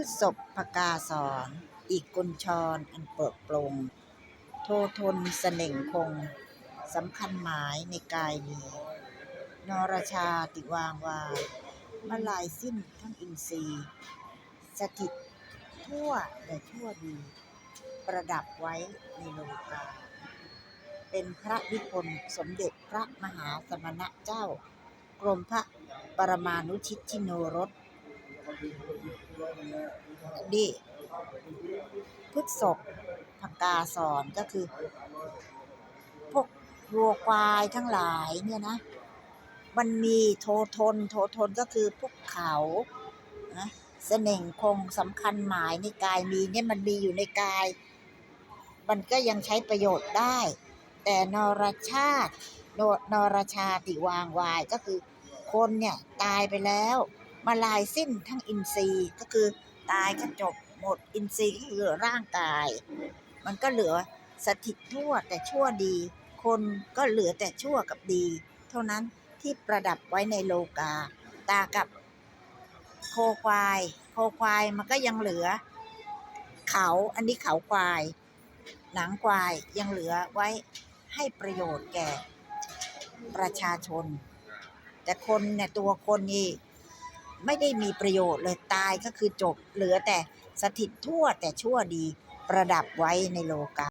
พฤษภพกาสอนอีกกุญชรอันเปิดโปรงโททนเสน่งคงสำคัญหมายในกายนี้ นรชาติวางวายมาลายสิ้นทั้งอินทรีย์ สถิตทั่วแต่ชั่วดี ประดับไว้ในโลกา เป็นพระนิพนธ์สมเด็จพระมหาสมณะเจ้า กรมพระปรมานุชิตชิโนรส ดิพฤกษบพกาสอนก็คือ พวกวัวควายทั้งหลายเนี่ยนะ มันมีโททน โททนก็คือพวกเขานะเสน่งคงสำคัญหมายในกายมีเนี่ยมันมีอยู่ในกาย มันก็ยังใช้ประโยชน์ได้ แต่นรชาติโนนรชาติวางวายก็คือคนเนี่ยตายไปแล้ว มาลายสิ้นทั้งอินทรีย์ก็คือตายก็จบหมดอินทรีย์ก็คือร่างกาย มันก็เหลือสถิตทั่วแต่ชั่วดี คนก็เหลือแต่ชั่วกับดี เท่านั้นที่ประดับไว้ในโลกา ตากับโคควาย โคควายมันก็ยังเหลือ เขาอันนี้เขาควาย หนังควายยังเหลือไว้ให้ประโยชน์แก่ประชาชน แต่คนเนี่ยตัวคนนี่ ไม่ได้มีประโยชน์เลยตายก็คือจบ เหลือแต่สถิตทั่วแต่ชั่วดีประดับไว้ในโลกา